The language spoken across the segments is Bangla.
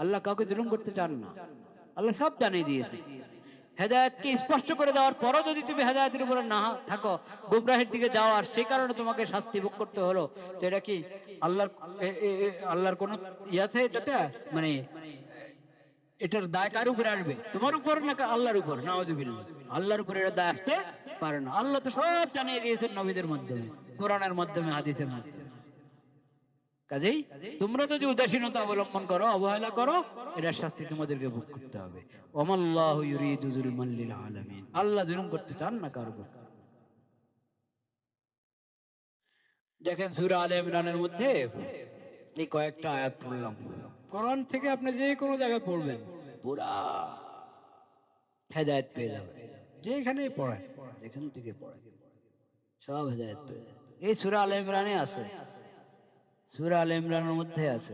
আল্লাহ কাউকে জুলুম করতে চান না। আল্লাহ সব জানিয়ে দিয়েছে। হেদায়তকে স্পষ্ট করে দেওয়ার পরও যদি তুমি হেদায়তের উপরে না থাকো দিকে যাও, আর কারণে তোমাকে শাস্তি ভোগ করতে হলো এটা কি আল্লাহর আল্লাহর কোন ইয়াতে এটাতে? মানে এটার দায় কার উপরে আসবে? তোমার উপর না আল্লাহর উপর? নাওয়াজুবিল্লাহ আল্লাহর উপরে এটা দায় আসতে পারে না। আল্লাহ তো সব জানিয়ে দিয়েছেন নবীদের মাধ্যমে, কোরআনের মাধ্যমে, হাদিসের মাধ্যমে। কাজেই তোমরা যদি উদাসীনতা অবলম্বন করো, অবহেলা করো এটার শাস্তি তোমাদেরকে ভোগ করতে হবে। আলামিন। আল্লাহ জুলুম করতে চান না কারও দেখেন সূরা আলে ইমরানের মধ্যে এই কয়েকটা আয়াত পড়লাম। কোরআন থেকে আপনি যে কোনো জায়গায় পড়বেন। পুরা হেদায়েত পেয়ে যাবেন। যেখানে পড়েন, যেখান থেকে পড়েন, সব হেদায়েত পেয়ে যাবেন। এই সুরা আলে ইমরানে আছে। সূরা আলে ইমরানের মধ্যে আছে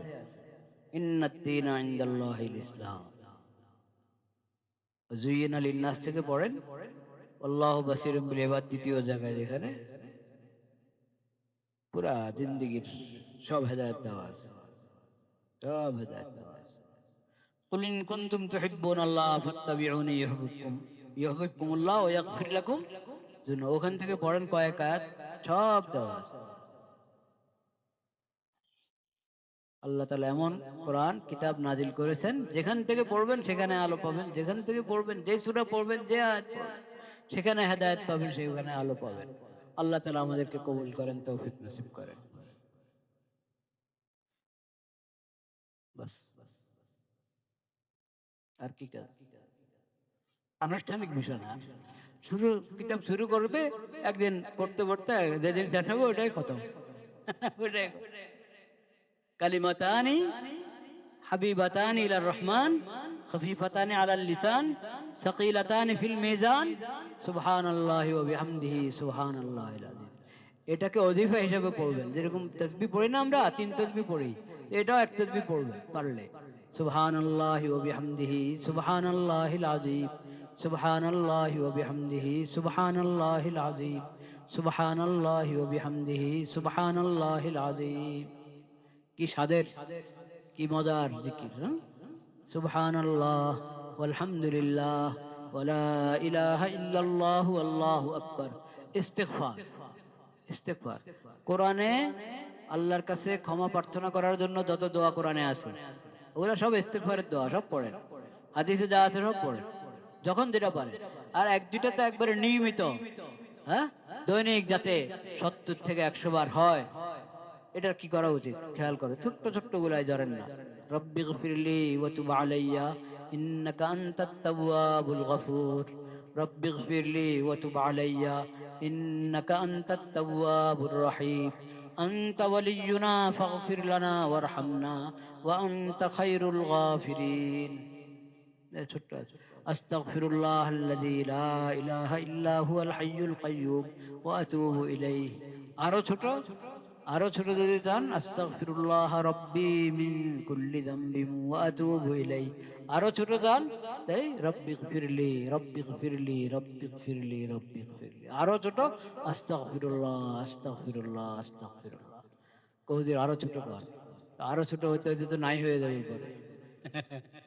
ইন্নাত্তিনা ইনদাল্লাহিল ইসলাম জুইয়িনা লিন্নাস থেকে পড়েন আল্লাহু বাসিরুম বিল ইবাদ দ্বিতীয় জায়গায় যেখানে পুরা জিন্দেগির সব হেদায়েত দেওয়া আছে সব হেদায়েত দেওয়া আছে قل إن كنتم تحبون الله فاتبعوني يحببكم يحببكم الله ويغفر لكم ذنوبكم ওখান থেকে পড়েন কয়েক আয়াত সব দেওয়া আছে আল্লাহ তালা এমন কোরআন, কিতাব নাজিল করেছেন, যেখান থেকে পড়বেন সেখানে আলো পাবেন, যেখান থেকে পড়বেন, যে সুরা পড়বেন, যে সেখানে হেদায়েত পাবেন, সেখানে আলো পাবেন। আল্লাহ তালা আমাদেরকে কবুল করেন, তৌফিক নসিব করেন। আর কি কাজ? আনুষ্ঠানিক বিষয় না শুরু, কিতাব শুরু করবে, একদিন পড়তে পড়তে যেদিন হবে ওটাই খতম। ওটাই কালিমাতানি হাবিবাতানি ইলার রহমান খফিফাতানি আলাল লিসান সাকিলাতানি ফিল মিজান সুবহানাল্লাহি ওয়া বিহামদিহি সুবহানাল্লাহিল আযীম এটাকে অজিফা হিসেবে পড়বেন যেরকম তাসবিহ পড়ি না আমরা তিন তাসবিহ পড়ি এটাও এক তাসবিহ পড়বেন পারলে সুবহানাল্লাহি ওয়া বিহামদিহি সুবহানাল্লাহিল আযীম সুবহানাল্লাহি ওয়া বিহামদিহি সুবহানাল্লাহিল আযীম সুবহানাল্লাহি ওয়া বিহামদিহি সুবহানাল্লাহিল আযীম কি স্বাদের? কি মজার জিকির হ্যাঁ? সুবহানাল্লাহ আলহামদুলিল্লাহ ওয়ালা ইলাহা ইল্লাল্লাহ আল্লাহু আকবার। ইস্তিগফার কোরআনে আল্লাহর কাছে ক্ষমা প্রার্থনা করার জন্য যত দোয়া কোরআনে আছে, ওগুলো সব ইস্তিগফারের দোয়া, সব পড়েন। হাদিসে যা আছে সব পড়েন। যখন যেটা পারে আর এক, দুইটা তো একবারে নিয়মিত হ্যাঁ? দৈনিক যাতে সত্তর থেকে একশো বার হয় এটা কি করা উচিত খেয়াল করে ছোট্ট ছোট্ট গুলাই ধরেন না রব্বি গফিরলি ওয়া তুব আলাইয়া ইন্নাকা আনতাত তাওয়াবুল গফুর রব্বি গফিরলি ওয়া তুব আলাইয়া ইন্নাকা আনতাত তাওয়াবুর রহিম أنت ولينا فاغفر لنا وارحمنا وأنت خير الغافرين ছোট্ট আছে أستغفر الله الذي لا إله إلا هو الحي القيوم وأتوب إليه আরো ছোট আরও ছোট যদি চান আস্তাগফিরুল্লাহ রব্বি মিন কুল্লি যামবিন ওয়া আতুবু ইলাই আরও ছোট চান তাই রব্বি গফিরলি রব্বি গফিরলি রব্বি গফিরলি রব্বি গফিরলি। আরও ছোট আস্তাগফিরুল্লাহ আস্তাগফিরুল্লাহ আস্তাগফিরুল্লাহ। কৌদির আরও ছোট কর। আরও ছোট হইতে হইতে তো নাই হয়ে যাবে পরে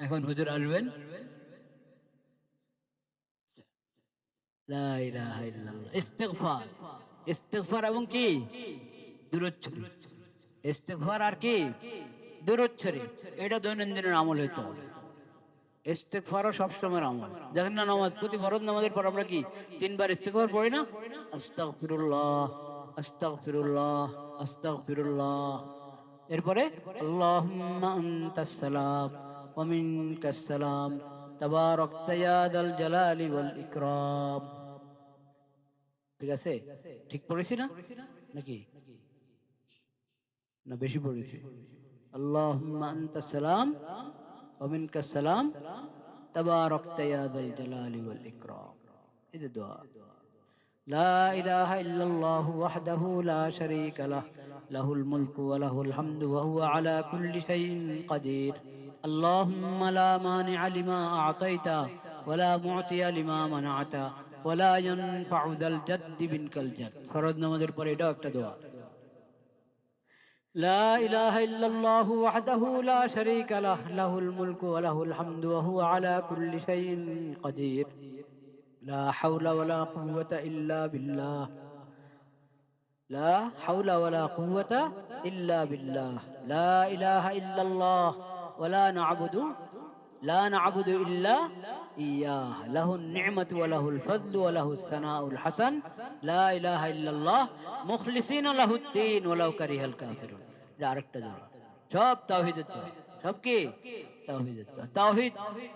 এখন হুজুর আসবেন? ইস্তিগফার। ইস্তিগফার এবং কি? দূরত শরীফ আর কি? দূরত এটা দৈনন্দিনের আমল হইতে। হবে ইস্তেগফারও সবসময়ের আমল। দেখেন না নামাজ, প্রতি ফরজ নামাজের পর আমরা কি তিনবার ইস্তেগফার পড়ি না? আস্তাগফিরুল্লাহ আস্তাগফিরুল্লাহ আস্তাগফিরুল্লাহ। এরপরে, আল্লাহুম্মা আনতাস সালাম ওয়া মিনকাস সালাম। তাবারাকতা ইয়া জালালি ওয়াল ইকরাম। ঠিক আছে? ঠিক পড়েছি না? নাকি? না বেশি পড়েছি। اللهم انت السلام ومنك السلام تبارك يا ذا الجلال والإكرام إذا دعاء لا إله إلا الله وحده لا شريك له له الملك وله الحمد وهو على كل شيء قدير اللهم لا مانع لما أعطيت ولا معطي لما منعت ولا ينفع الجد বিন কাল জাদ ফরজ নামাজের পরে একটা দোয়া لا إله إلا الله وحده لا شريك له له الملك وله الحمد وهو على كل شيء قدير لا حول ولا قوة إلا بالله لا حول ولا قوة إلا بالله لا إله إلا الله ولا نعبد لا نعبد إلا إياه له النعمة وله الفضل وله الثناء الحسن لا إله إلا الله مخلصين له الدين ولو كره الكافرون এটা আরেকটা দোয়া সব তাওহীদের দোয়া সব কি তাওহীদের দোয়া তাওহীদ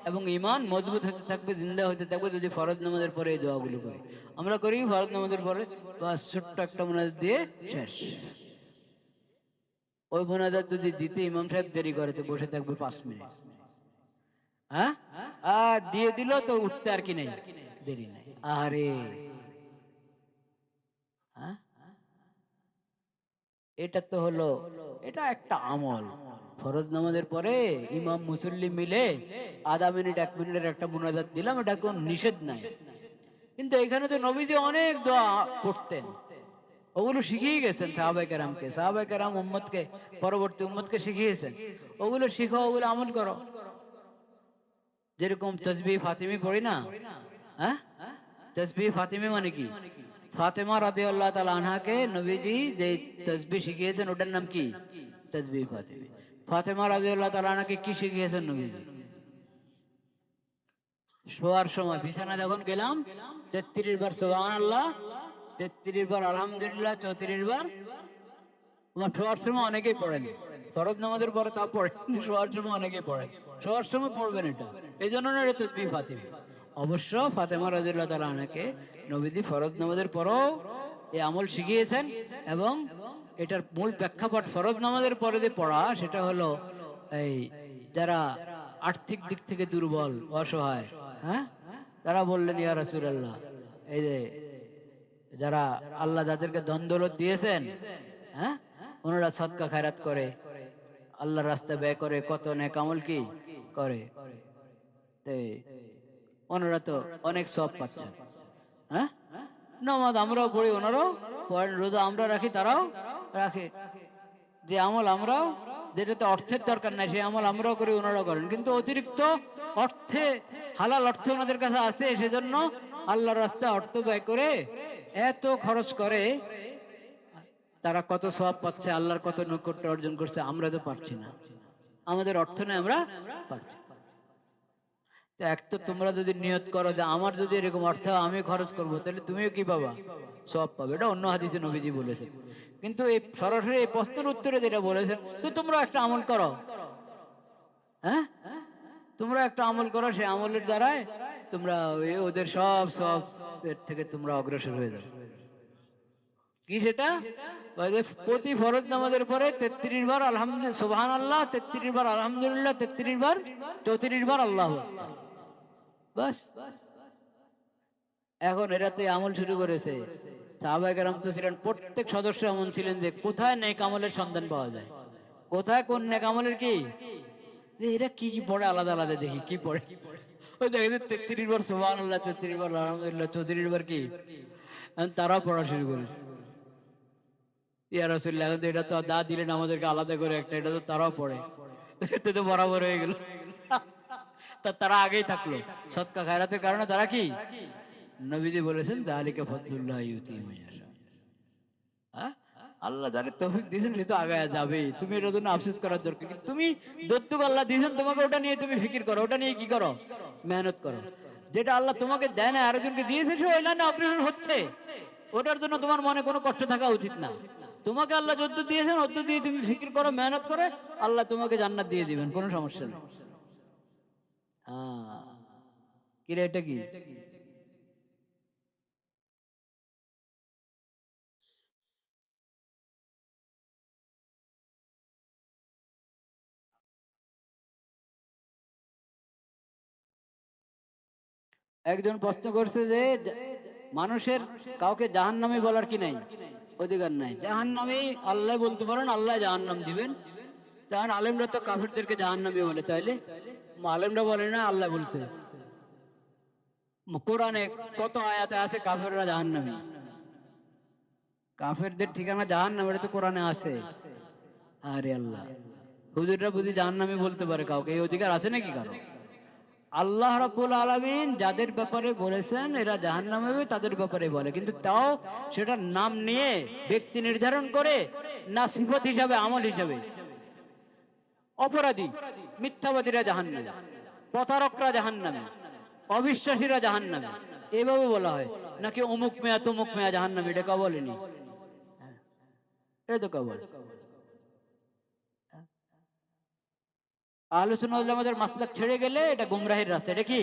এবং ঈমান মজবুত হতে থাকবে জিন্দা হতে থাকবে যদি ফরজ নামাজের পরে এই দোয়াগুলো করি আমরা করি ফরজ নামাজের পরে বাস ছোট্ট একটা মোনাজাত দিয়ে শেষ ওই মোনাজাত যদি দিতে ইমাম সাহেব দেরি করে তো বসে থাকবে পাঁচ মিনিট হ্যাঁ? দিয়ে দিল তো উঠতে আর কি নেই। দেরি নেই। আরে হ্যাঁ? এটা তো হলো, এটা একটা আমল। ফরজ নামাজের পরে ইমাম মুসল্লি মিলে আধা মিনিট, এক মিনিটের একটা মোনাজাত দিলাম, এটা কোন নিষেধ নাই। কিন্তু এখানে তো নবীজি অনেক দোয়া করতেন। ওগুলো শিখিয়ে গেছেন সাহাবাই কেরামকে। সাহাবাই কেরাম উম্মতকে, পরবর্তী উম্মতকে শিখিয়েছেন। ওগুলো শিখো, ওগুলো আমল করো। যেরকম তসবি ফাতিমি পড়ি না হ্যাঁ? তসবি ফাতিমি মানে কি? ফাতেমা রাদি আল্লাহ তালা আনহাকে নবীজি যে তসবি শিখিয়েছেন, ওটার নাম কি? তসবি ফাতিমি। ফাতেমা রাদি আল্লাহ তালা আনহাকে কি শিখিয়েছেন নবীজি? শোয়ার সময় বিছানা যখন গেলাম, তেত্রিশ বার সোহান আল্লাহ তেত্রিশ বার আলহামদুলিল্লাহ, চৌত্রিশ বার তোমার শোয়ার সময় অনেকেই পড়েন। ফরজ নামাজের পরে তা পড়ে শোয়ার সময় অনেকেই পড়েন। শোয়ার সময় পড়বেন এটা। এই না তসবি ফাতিমি। অবশ্য ফাতেমা রাজিল্লাহ তালা আনাকে নবীজি ফরজ নামাজের পরও এই আমল শিখিয়েছেন এবং এটার মূল প্রেক্ষাপট ফরজ নামাজের পরে যে পড়া, সেটা হলো এই যারা আর্থিক দিক থেকে দুর্বল, অসহায় হ্যাঁ? তারা বললেন, ইয়া রাসূলুল্লাহ, এই যে যারা আল্লাহ যাদেরকে দ্বন্দ্বলত দিয়েছেন হ্যাঁ? ওনারা সৎকা খায়রাত করে, আল্লাহর রাস্তা ব্যয় করে, কত নেক আমল কি? করে। ওনারা তো অনেক সব পাচ্ছেন। হ্যাঁ? নামাজ আমরাও পড়ি, ওনারাও পড়েন, রোজা আমরা রাখি, তারাও রাখে। যে আমল আমরাও যেটাতে অর্থের দরকার নাই, সেই আমল আমরাও করি, ওনারাও করেন। কিন্তু অতিরিক্ত অর্থে, হালাল অর্থ ওনাদের কাছে আছে, সেজন্য আল্লাহর রাস্তায় অর্থ ব্যয় করে এত খরচ করে, তারা কত সব পাচ্ছে, আল্লাহর কত নৈকট্য অর্জন করছে, আমরা তো পারছি না। আমাদের অর্থ নেই, আমরা পারছি তো এক তো তোমরা যদি নিয়ত করো যে আমার যদি এরকম অর্থ আমি খরচ করব, তাহলে তুমিও কি পাবা? সব পাবে। এটা অন্য হাদিসে নবীজি বলেছেন। কিন্তু এই সরাসরি এই প্রশ্নের উত্তরে যেটা বলেছেন, তো তোমরা একটা আমল করো। হ্যাঁ? তোমরা একটা আমল করো, সেই আমলের দ্বারাই তোমরা ওদের সব সব এর থেকে তোমরা অগ্রসর হয়ে যাবে। কি সেটা? প্রতি ফরজ নামাজের পরে তেত্রিশ বার আলহামদুলিল্লাহ সুবহান আল্লাহ তেত্রিশ বার আলহামদুলিল্লাহ, তেত্রিশ বার, চৌত্রিশ বার আল্লাহ বাস। এখন এরা তো আমল শুরু করেছে। সাহাবাই কারাম তো ছিলেন, প্রত্যেক সদস্য এমন ছিলেন যে কোথায় নেক আমলের সন্ধান পাওয়া যায়? কোথায় কোন নেক আমলের কি? এরা কি কি পড়ে আলাদা আলাদা দেখি, কি পড়ে? ওই দেখে তেত্রিশ বার সুবহান আল্লাহ তেত্রিশ বার আলহামদুলিল্লাহ, চৌত্রিশ বার কি? তারাও পড়া শুরু করেছে। ইয়া রসুল্লাহ তো এটা তো দা দিলেন আমাদেরকে আলাদা করে একটা, এটা তো তারাও পড়ে। তো বরাবর হয়ে গেল। তারা আগেই থাকল। সৎকা খায়রাতের কারণে তারা কি? নবীজি বলেছেন, দালিকা ফতুল্লাহ ইউতি আল্লাহ যাদের তৌফিক দিয়েছেন সে তো আগায় যাবে তুমি এটার জন্য আফসোস করার দরকার তুমি দত্তুক আল্লাহ দিয়েছেন, তোমাকে ওটা নিয়ে তুমি ফিকির করো, ওটা নিয়ে কি করো? মেহনত করো। যেটা আল্লাহ তোমাকে দেয় না, আরেকজনকে দিয়েছে, সে ওই লাইনে অপারেশন হচ্ছে। ওটার জন্য তোমার মনে কোনো কষ্ট থাকা উচিত না। তোমাকে আল্লাহ যত দিয়েছেন অত দিয়ে তুমি ফিকির করো, মেহনত করে, আল্লাহ তোমাকে জান্নাত দিয়ে দিবেন, কোনো সমস্যা নেই। একজন প্রশ্ন করছে যে, মানুষের কাউকে জাহান নামে বলার কি নাই? অধিকার নাই। জাহান নামে আল্লাহ বলতে পারেন, আল্লাহ জাহান নাম দিবেন। তখন আলেমরা তো কাফেরদেরকে জাহান নামে বলে, তাইলে? আলেমরা বলে না, আল্লাহ বলছে, কোরআনে কত আয়াতে আছে, কাফেররা জাহান নামে কাফেরদের ঠিকানা জাহান নামে তো কোরআনে আছে। আরে আল্লাহ, হুজুররা বুঝি জাহান্নামী বলতে পারে কাউকে, এই অধিকার আছে নাকি কারও? আল্লাহ রাব্বুল আলামিন যাদের ব্যাপারে বলেছেন, এরা জাহান্নামে হবে তাদের ব্যাপারে বলে, কিন্তু তাও সেটার নাম নিয়ে ব্যক্তি নির্ধারণ করে না সিফত হিসাবে, আমল হিসাবে। অপরাধী, মিথ্যাবাদীরা জাহান্নামে, প্রতারকরা জাহান্নামে, অবিশ্বাসীরা জাহান্নামে। এভাবে বলা হয়। নাকি অমুক মেয়া, তমুক মেয়া জাহান্নামে, এটা কা বলেনি। এটা তো কা বলে। আলোচনা হলে আমাদের মাসলাক ছেড়ে গেলে এটা গুমরাহের রাস্তা, এটা কি?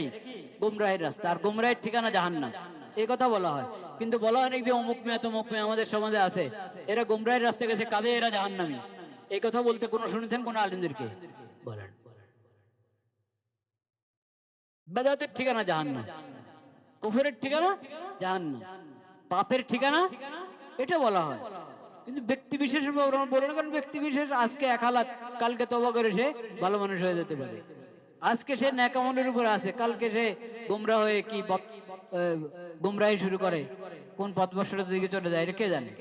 গুমরাহের রাস্তা। আর গুমরাহের ঠিকানা জাহান্নাম। এই কথা বলা হয়। কিন্তু বলা হয় নাকি অমুক মেয়ে, তমুক মেয়া আমাদের সমাজে আছে। এরা গুমরাহের রাস্তা গেছে, কাঁদে এরা জাহান্নামি। এই কথা বলতে কোন শুনেছেন কোন আলিমদেরকে? বলেন। বেদাতের ঠিকানা জাহান্নাম। কুফরের ঠিকানা জাহান্নাম। পাপের ঠিকানা এটা বলা হয়। কিন্তু ব্যক্তি আমরা বলি না কারণ ব্যক্তি বিশেষ আজকে এক হালাত কালকে তবা করে সে ভালো মানুষ হয়ে যেতে পারে। আজকে সে ন্যাকামনের উপরে আছে কালকে সে গুমরা হয়ে কি আহ, শুরু করে। কোন পথ বর্ষের দিকে চলে যায় এটা কে জানে?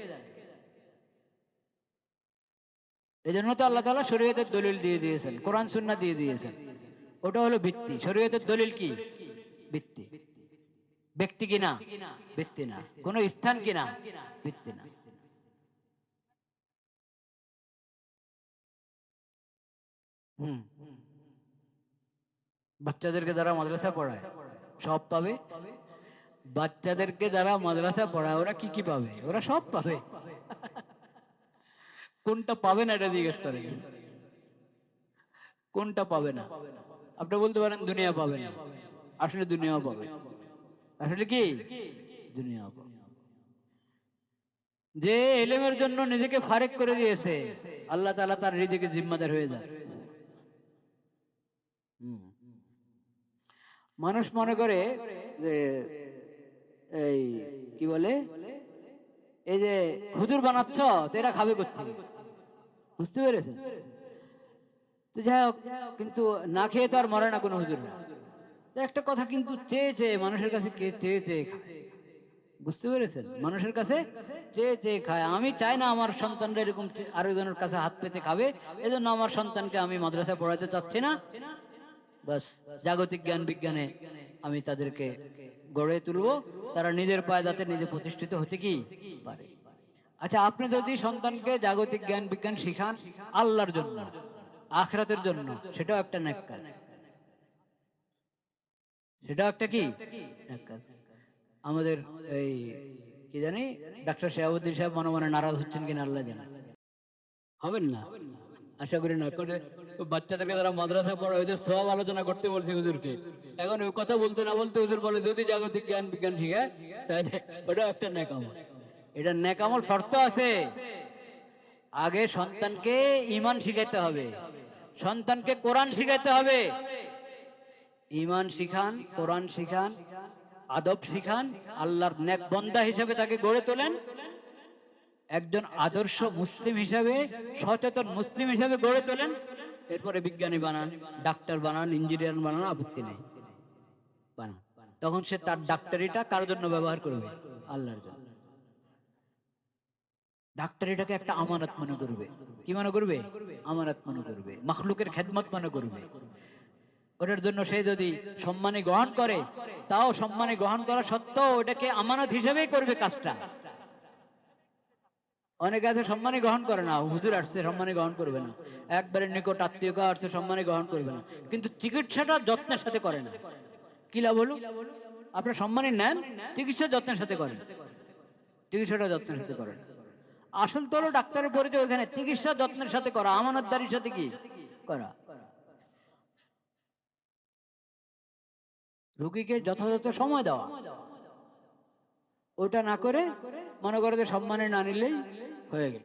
এই জন্য তো আল্লাহ তালা শরীয়তের দলিল দিয়ে দিয়েছেন, কোরআন সুন্না দিয়ে দিয়েছেন। ওটা হলো ভিত্তি। শরীয়তের দলিল কি? ভিত্তি। ব্যক্তি কিনা ভিত্তি না। কোন স্থান কিনা ভিত্তি না। হুম। বাচ্চাদেরকে যারা মাদ্রাসা পড়ায়, সব পাবে? বাচ্চাদেরকে যারা মাদ্রাসা পড়ায়, ওরা কি কি পাবে? ওরা সব পাবে। কোনটা পাবে না, এটা জিজ্ঞেস করে কোনটা পাবে না? আপনি বলতে পারেন, দুনিয়া পাবে না। আসলে দুনিয়াও পাবে। আসলে কি? দুনিয়া পাবে। যে এলেমের জন্য নিজেকে ফারেক করে দিয়েছে, আল্লাহ তাআলা তার হৃদয়কে জিম্মাদার হয়ে যায় মানুষ মনে করে যে, এই কি বলে? এই যে হুজুর বানাচ্ছ, তো এরা খাবে করতে বুঝতে পেরেছেন? তো যাই হোক, কিন্তু না খেয়ে তো আর মরে না কোনো হুজুর। একটা কথা কিন্তু চেয়ে চেয়ে মানুষের কাছে চেয়ে চেয়ে খায়। বুঝতে পেরেছেন? মানুষের কাছে চেয়ে চেয়ে খায়। আমি চাই না আমার সন্তানরা এরকম চে- আরেকজনের কাছে হাত পেতে খাবে। এজন্য আমার সন্তানকে আমি মাদ্রাসায় পড়াতে চাচ্ছি না। বাস, জাগতিক জ্ঞান বিজ্ঞানে আমি তাদেরকে গড়ে তুলবো। তারা নিজের পায়ে যাতে নিজে প্রতিষ্ঠিত হতে কি পারে। আচ্ছা আপনি যদি সন্তানকে জাগতিক জ্ঞান, বিজ্ঞান শিখান, আল্লাহর জন্য, আখরাতের জন্য, সেটাও একটা নেক কাজ। সেটাও একটা কি? আমাদের এই, কি জানি, ডাক্তার শেহাবুদ্দিন সাহেব মনে মনে নারাজ হচ্ছেন কিনা আল্লাহ জানে। হবেন না? আশা করি না ও বাচ্চাদেরকে তারা মাদ্রাসা পড়া হয়েছে সব আলোচনা করতে বলছে হুজুরকে। এখন কথা বলতে না বলতে হুজুর বলে, যদি জাগতিক জ্ঞান, বিজ্ঞান ঠিক আছে তাহলে ওটা একটা ন্যাকামল এটা ন্যাকামল শর্ত আছে। আগে সন্তানকে ইমান শিখাইতে হবে। সন্তানকে কোরআন শিখাইতে হবে। ইমান শিখান, কোরআন শিখান, আদব শিখান, আল্লাহর নেক বন্দা হিসেবে তাকে গড়ে তোলেন। একজন আদর্শ মুসলিম হিসাবে, সচেতন মুসলিম হিসাবে গড়ে তোলেন। এরপরে বিজ্ঞানী বানান, ডাক্তার বানান, ইঞ্জিনিয়ার বানান, আপত্তি নেই। তখন সে তার ডাক্তারিটা কার জন্য ব্যবহার করবে? আল্লাহর জন্য। ডাক্তারিটাকে একটা আমানত মনে করবে। কি মনে করবে? আমানত মনে করবে। মখলুকের খেদমত মনে করবে। ওটার জন্য সে যদি সম্মানে গ্রহণ করে, তাও সম্মানে গ্রহণ করা সত্ত্বেও ওটাকে আমানত হিসেবেই করবে কাজটা। অনেকে আছে সম্মানে গ্রহণ করে না, হুজুর আসছে, সম্মানে গ্রহণ করবে না। একবারে নিকট আত্মীয় আসছে, সম্মানে গ্রহণ করবে না। কিন্তু চিকিৎসাটা যত্নের সাথে করে না। কি লাভ হলো? আপনার সম্মানে নেন, চিকিৎসা যত্নের সাথে করেন। চিকিৎসাটা যত্নের সাথে করেন। আসল তো হলো ডাক্তারের পরিচয় ওখানে। চিকিৎসা যত্নের সাথে করা, আমানতদারির সাথে কি? করা। রুগীকে যথাযথ সময় দেওয়া। ওটা না করে মনে করে সম্মানে না নিলেই হয়ে গেল।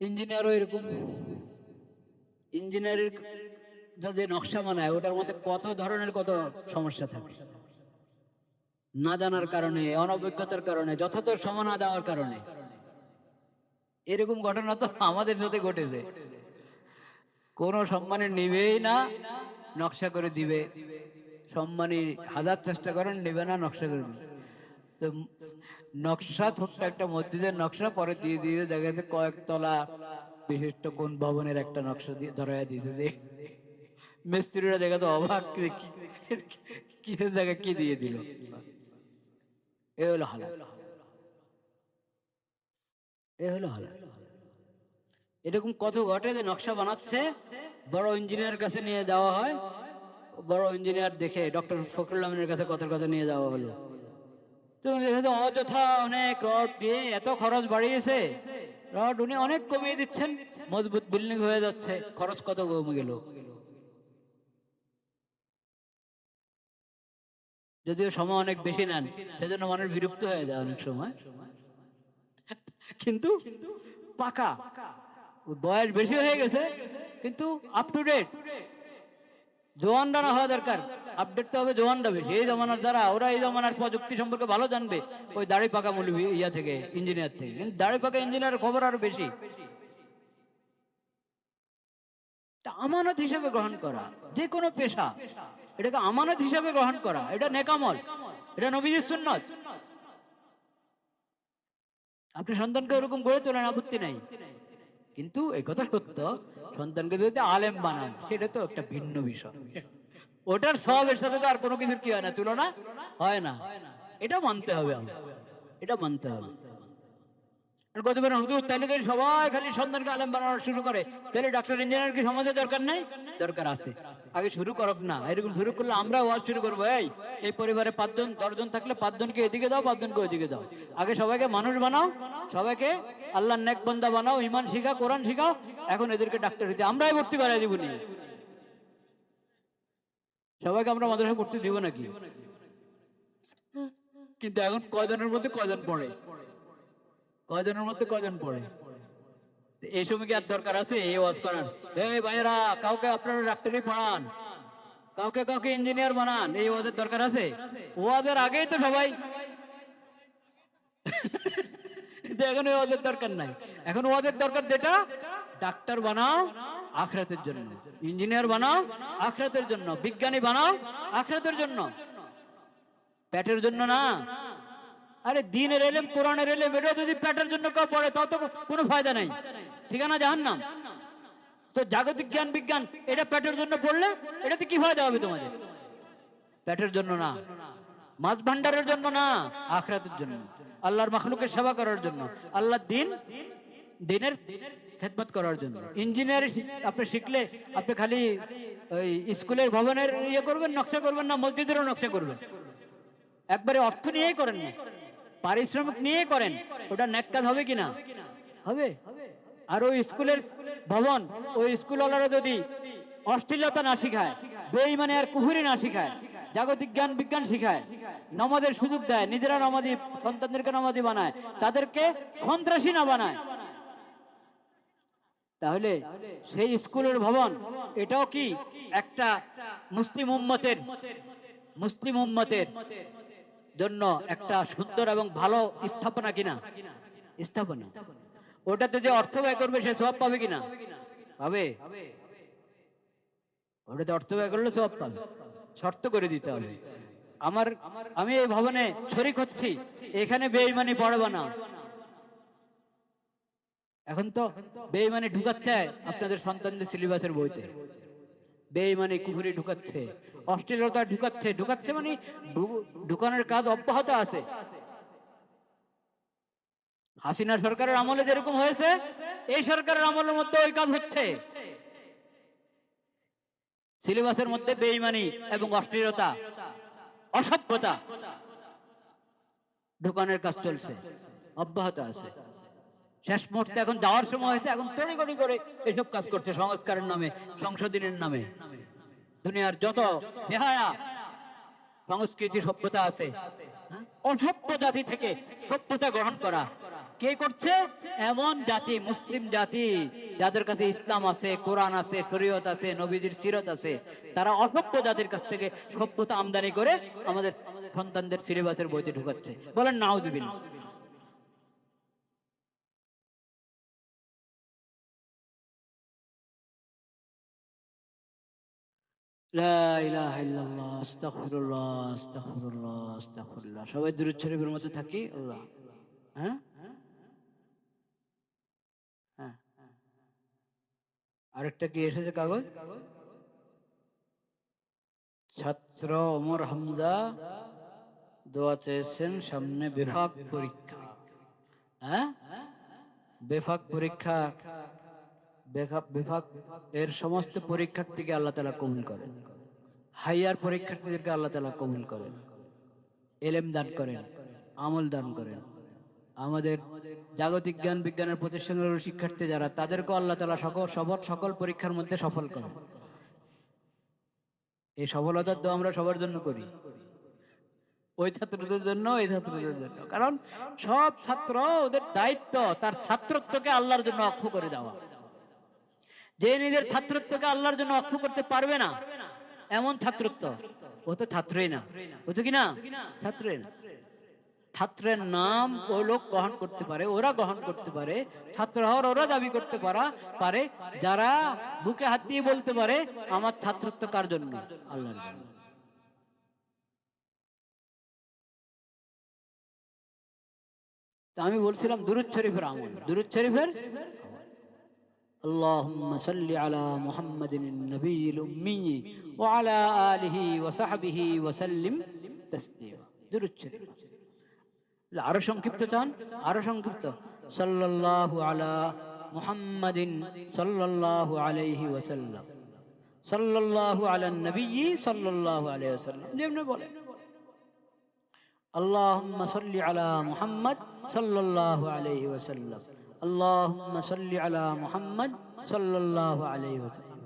ইঞ্জিনিয়ারও এরকম। ইঞ্জিনিয়ারের যাদের নকশা বানায়, ওটার মধ্যে কত ধরনের কত সমস্যা থাকে? না জানার কারণে, অনভিজ্ঞতার কারণে, যথাযথ সময় না দেওয়ার কারণে। এরকম ঘটনা তো আমাদের সাথে ঘটেছে। কোনো সম্মানে নিবেই না, নকশা করে দিবে। সম্মানী হাজার চেষ্টা করেন, নেবে না, নকশা করে দিবে। তো নকশা ছোট্ট একটা মসজিদের নকশা, পরে দিয়ে দিয়ে দেখা যাচ্ছে কয়েকতলা বিশিষ্ট কোন ভবনের একটা নকশা দিয়ে ধরাইয়া দিয়েছে। দিয়ে মিস্ত্রিরা দেখা তো অবাক কি- জায়গায় কি দিয়ে দিল? এ হলো হালাল। এ হলো হালাল। এরকম কত ঘটে যে নকশা বানাচ্ছে, বড় ইঞ্জিনিয়ার কাছে নিয়ে যাওয়া হয়, বড় ইঞ্জিনিয়ার দেখে ডক্টর ফখরুল কাছে কত কথা নিয়ে যাওয়া হলো। অযথা অনেক রড দিয়ে এত খরচ বাড়িয়েছে। রড উনি অনেক কমিয়ে দিচ্ছেন, মজবুত বিল্ডিং হয়ে যাচ্ছে, খরচ কত কমে গেল? যদিও সময় অনেক বেশি নেন, সেজন্য মানুষ বিরক্ত হয়ে যায় অনেক সময়। কিন্তু পাকা। বয়স বেশি হয়ে গেছে, কিন্তু আপ টু ডেট জোয়ানরা না হওয়া দরকার। আপডেট তো হবে জোয়ানরা বেশি। এই জমানার দ্বারা ওরা এই জমানার প্রযুক্তি সম্পর্কে ভালো জানবে। ওই দাড়ি পাকা মৌলবি ইয়া থেকে ইঞ্জিনিয়ার থেকে। কিন্তু দাড়ি পাকা ইঞ্জিনিয়ারের খবর আরও বেশি। আমানত হিসেবে গ্রহণ করা, যে কোনো পেশা। এটাকে আমানত হিসাবে গ্রহণ করা। এটা নেকামল। এটা নবীজির সুন্নত। আপনি সন্তানকে ওরকম গড়ে তোলেন, আপত্তি নাই। কিন্তু এই কথা সত্য, সন্তানকে যদি আলেম বানান, সেটা তো একটা ভিন্ন বিষয়। ওটার সবের সাথে তো আর কোনো কিছুর কি হয় না, তুলনা হয় না। এটা মানতে হবে আমার এটা মানতে হবে। কত হুজুর? তাহলে সবাই খালি সন্তানকে আলেম বানানো শুরু করে। তাহলে ডাক্তার ইঞ্জিনিয়ার কি সমাজে দরকার নাই? দরকার আছে। আগে শুরু করব না। এরকম শুরু করলে আমরা ওয়াজ শুরু করব। এই এই পরিবারে পাঁচজন, দশজন থাকলে পাঁচজনকে এদিকে দাও, পাঁচজনকে ওইদিকে দাও। আগে সবাইকে মানুষ বানাও, সবাইকে আল্লাহ নেক বন্দা বানাও ইমান শিখা কোরআন শিখাও। এখন এদেরকে ডাক্তার হইতে আমরাই ভর্তি করাই দিব নি সবাইকে আমরা মাদ্রাসা ভর্তি দিব নাকি? কিন্তু এখন কয়জনের মধ্যে কয়জন পড়ে? কয়জনের মধ্যে কয়জন পড়ে? এই সময় কি আর দরকার আছে? এই ওয়াজ করার। এই ভাইরা কাউকে আপনারা ডাক্তারি পড়ান। কাউকে কাউকে ইঞ্জিনিয়ার বানান, এই ওয়াজের দরকার আছে? ওয়াজের আগেই তো সবাই এখন ওয়াজের দরকার নাই। এখন ওয়াজের দরকার যেটা? ডাক্তার বানাও, আখরাতের জন্য। ইঞ্জিনিয়ার বানাও, আখরাতের জন্য। বিজ্ঞানী বানাও, আখরাতের জন্য। পেটের জন্য না। আরে দিনের এলেম, কোরআনের এলেম এটা যদি পেটের জন্য কেউ পড়ে, তাও তো কোনো ফায়দা নাই। ঠিকানা জাহান নাম তো জাগতিক জ্ঞান, বিজ্ঞান, এটা পেটের জন্য পড়লে এটাতে কি ফায়দা হবে তোমাদের? পেটের জন্য না। মাছ ভান্ডারের জন্য না, আখরাতের জন্য। আল্লাহর মাখলুকের সেবা করার জন্য। আল্লাহর দিন, দিনের খেদমত করার জন্য। ইঞ্জিনিয়ার আপনি শিখলে, আপনি খালি ওই স্কুলের ভবনের ইয়ে করবেন, নকশা করবেন না, মসজিদেরও নকশা করবেন। একবারে অর্থ নিয়েই করেন না। পারিশ্রমিক নিয়ে করেন, ওটা ন্যাক কাজ হবে কিনা? হবে। আর ওই স্কুলের ভবন, ওই স্কুলওয়ালারা যদি অশ্লীলতা না শিখায় বেইমানে আর কুহুরি না শিখায়, জাগতিক জ্ঞান, বিজ্ঞান শিখায়, নমাজের সুযোগ দেয়, নিজেরা নমাজি, সন্তানদেরকে নমাজি বানায়, তাদেরকে সন্ত্রাসী না বানায়, তাহলে সেই স্কুলের ভবন, এটাও কি একটা মুসলিম উম্মতের মুসলিম উম্মতের জন্য একটা সুন্দর এবং ভালো স্থাপনা কিনা? স্থাপনা। ওটাতে যে অর্থ ব্যয় করবে সে সব পাবে কিনা? পাবে। ওটাতে অর্থ ব্যয় করলে সব পাবে। শর্ত করে দিতে হবে। আমার আমি এই ভবনে শরিক হচ্ছি এখানে বেইমানি পড়াবো না। এখন তো বেইমানি ঢুকাচ্ছে আপনাদের সন্তানদের সিলেবাসের বইতে। বেইমানি কুহুরি ঢুকাচ্ছে। অশ্লীলতা ঢুকাচ্ছে ঢুকাচ্ছে মানে ঢুকানোর কাজ অব্যাহত আছে। হাসিনা সরকারের আমলে যেরকম হয়েছে, এই সরকারের আমলের মধ্যে ওই কাজ হচ্ছে। সিলেবাসের মধ্যে বেইমানি এবং অশ্লীলতা অসভ্যতা ঢুকানোর কাজ চলছে, অব্যাহত আছে। শেষ মুহূর্তে এখন যাওয়ার সময় হয়েছে, এখন তড়িগড়ি করে এসব কাজ করছে সংস্কারের নামে, সংশোধনের নামে। দুনিয়ার যত বেহায়া সংস্কৃতি সভ্যতা আছে হ্যাঁ? অসভ্য জাতি থেকে সভ্যতা গ্রহণ করা। কে করছে? এমন জাতি, মুসলিম জাতি, যাদের কাছে ইসলাম আছে, কোরআন আছে, শরীয়ত আছে, নবীজির সিরত আছে। তারা অসভ্য জাতির কাছ থেকে সভ্যতা আমদানি করে আমাদের সন্তানদের সিলেবাসের বইতে ঢুকাচ্ছে। বলেন, নাউজুবিল্লাহ। সবাই দুরূদ শরীফের থাকি? হ্যাঁ? হ্যাঁ। আরেকটা কি এসেছে কাগজ? ছাত্র ওমর হামজা দোয়া চেয়েছেন সামনে বিভাগ পরীক্ষা। হ্যাঁ? বেফাক পরীক্ষা বিভাগ এর সমস্ত পরীক্ষার্থীকে আল্লাহ তালা কবুল করেন। হাইয়ার পরীক্ষার্থীদেরকে আল্লাহ তালা কবুল করেন। এলেম দান করেন, আমল দান করেন। আমাদের জাগতিক জ্ঞান বিজ্ঞানের প্রতিষ্ঠানের শিক্ষার্থী যারা, তাদেরকেও আল্লাহ তালা সকল, সবর, সকল পরীক্ষার মধ্যে সফল করেন। এই সফলতার তো আমরা সবার জন্য করি। ওই ছাত্রদের জন্য, এই ছাত্রদের জন্য। কারণ সব ছাত্র ওদের দায়িত্ব, তার ছাত্রত্বকে আল্লাহর জন্য অক্ষ করে দেওয়া। যে নিজের ছাত্রত্বকে আল্লাহর জন্য অক্ষ করতে পারবে না, এমন ছাত্রত্ব ও তো ছাত্রই না। ও তো কি না? ছাত্রের নাম ও লোক গ্রহণ করতে পারে, ওরা গ্রহণ করতে পারে, ছাত্র হওয়ার ওরা দাবি করতে পারা, পারে, যারা বুকে হাত দিয়ে বলতে পারে, আমার ছাত্রত্ব কার জন্য? আল্লাহর জন্য। আমি বলছিলাম দুরুদ শরীফের আমল। দুরুদ শরীফের اللهم صل على محمد النبي الأمي وعلى آله وصحبه وسلم تسليما দুরুদ শরীফ আরো সংক্ষিপ্ত চান আরো সংক্ষিপ্ত সাল্লাল্লাহু আলা মুহাম্মাদিন সাল্লাল্লাহু আলাইহি ওয়াসাল্লাম সাল্লাল্লাহু আলা নবী সাল্লাল্লাহু আলাইহি ওয়াসাল্লাম যেমনি বলেন اللهم صل على محمد صلى الله عليه وسلم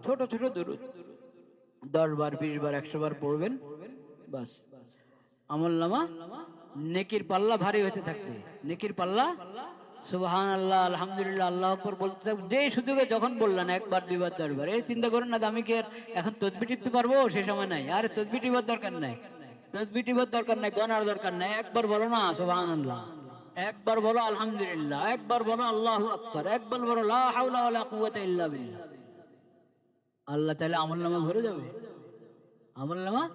ছোট ছোট দরুদ। 10 বার 20 বার 100 বার পড়বেন। বাস। আমলনামা নেকির পাল্লা ভারী হতে থাকবে। নেকির পাল্লা? সুবাহান আল্লাহ আলহামদুলিল্লাহ, আল্লাহ আকবর বলতে থাকব যে সুযোগে যখন বললেন একবার, দুইবার দরবার এই চিন্তা করেন না আমি কি আর এখন তসবি টিপতে পারব? সে সময় নাই। আর তসবি টিপার দরকার নাই। তসবি টিপার দরকার নাই গনার দরকার নাই। একবার বলো না সুবাহান আল্লাহ একবার বলো আলহামদুলিল্লাহ, একবার বলো আল্লাহ আকবার, একবার বলো ইল্লা আল্লাহ তাহলে আমল নামা ভরে যাবে। আমল নামা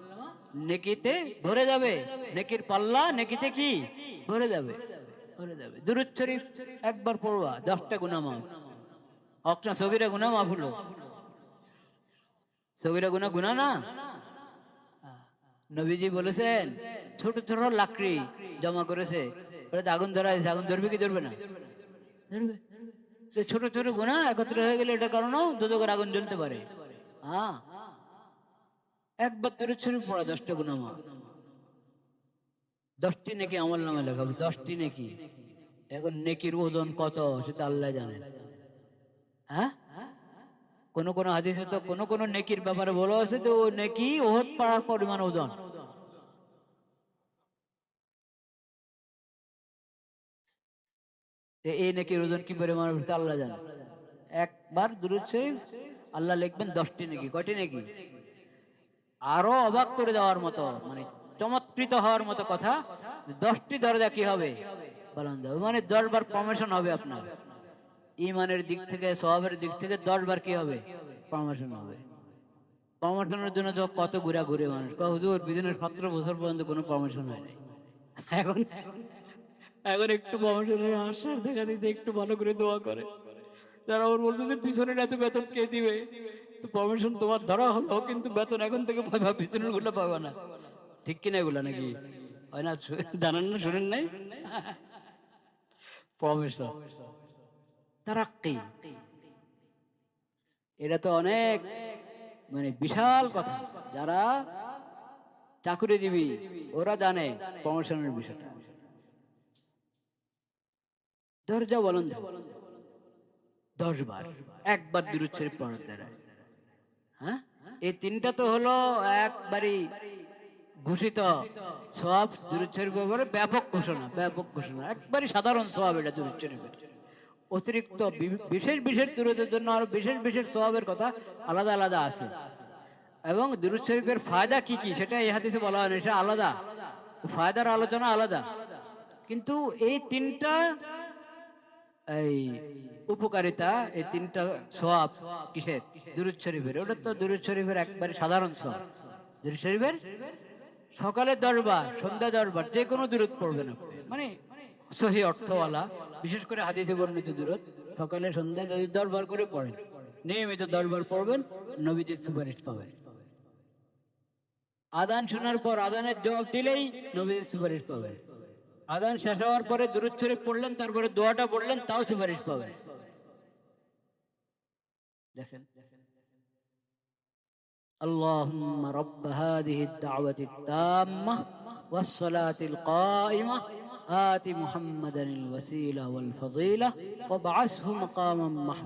নেকিতে ভরে যাবে। নেকির পাল্লা নেকিতে কি? ভরে যাবে। ভরে যাবে। দুরুদ শরীফ একবার পড়বা, দশটা গুণা মাফ। অকনা সগিরা গুণা মাফ হলো। সগিরা গুণা গুণা না? নবীজি বলেছেন, ছোট ছোট লাকড়ি জমা করেছে। আগুন ধরা হয়েছে আগুন ধরবে কি ধরবে না? ধরবে ছোট ছোট গুণা একত্র হয়ে গেলে এটা কারণেও দুদকের আগুন জ্বলতে পারে। হ্যাঁ। একবার তোর ছুরি পড়া দশটা গুণা মা দশটি নাকি আমল নামে লেখাবো দশটি নাকি। এখন নেকির ওজন কত সেটা আল্লাহ জানেন হ্যাঁ? কোন কোন হাদিসে তো কোন কোন নেকির ব্যাপারে বলা হয়েছে তো ও নেকি ওহত পাড়ার পরিমাণ ওজন। এই নেকির ওজন কি পরিমাণ আল্লাহ জানে। একবার দুরুদ শরীফ, আল্লাহ লিখবেন দশটি নাকি, কয়টি নাকি? আরও অবাক করে দেওয়ার মতো মানে চমৎকৃত হওয়ার মতো কথা দশটি দরজা কি হবে? বলুন মানে দশ বার প্রমোশন হবে আপনার। ইমানের দিক থেকে স্বভাবের দিক থেকে দশ বার কি হবে? প্রমোশন হবে। প্রমোশনের জন্য তো কত ঘুরা ঘুরে মানুষ হুজুর বিদিনের সতেরো বছর পর্যন্ত কোনো প্রমোশন হয় নাই এখন এখন একটু প্রমোশনের দেখা দিতে একটু ভালো করে দোয়া করে। যারা ওর বলতো যে, পিছনের এত বেতন কে দিবে? তো প্রমোশন তোমার ধরা হলো, কিন্তু বেতন এখন থেকে পাবা পিছনেরগুলো পাবা না। ঠিক কিনা এগুলা নাকি? হয় না? জানেন না, শুনেন নাই? প্রমোশন তারাক্কি। এটা তো অনেক মানে বিশাল কথা। যারা চাকুরিজীবী ওরা জানে প্রমোশনের বিষয়টা। দরজা বলুন দশ বার। একবার শরীফ পড়ার দ্বারা। হ্যাঁ? এই তিনটা তো হলো একবারই ঘোষিত সব শরীফের ব্যাপারে ব্যাপক ঘোষণা ব্যাপক ঘোষণা। একবারই সাধারণ সব এটা শরীফের। অতিরিক্ত বিশেষ বিশেষ দূরতের জন্য আরও বিশেষ বিশেষ স্বভাবের কথা আলাদা আলাদা আছে। এবং দুরুদ শরীফের ফায়দা কি কি সেটা এই হাদিসে বলা হয় এটা আলাদা। ফায়দার আলোচনা আলাদা। কিন্তু এই তিনটা এই উপকারিতা এই তিনটা সোয়াব কিসের? দুরুদ শরীফের। ওটা তো দুরুদ শরীফের একবারে সাধারণ সোয়াব দুরুদ শরীফের সকালে দরবার, সন্ধ্যা দরবার, যে কোনো দূরত না মানে সহি অর্থওয়ালা, বিশেষ করে হাদিসে বর্ণিত দূরত সকালে সন্ধ্যা যদি দরবার করে পড়েন, নিয়মিত দরবার পড়বেন নবীজির সুপারিশ পাবেন। আদান শোনার পর আদানের জবাব দিলেই নবীজির সুপারিশ পাবেন। আদান শেষ হওয়ার পরে দূরত শরীফ পড়লেন তারপরে দোয়াটা পড়লেন তাও সুপারিশ পাবেন দেখেন اللهم رب هذه الدعوة التامة والصلاة القائمة آت محمدا الوسيلة والفضيلة وابعثه مقاما محمودا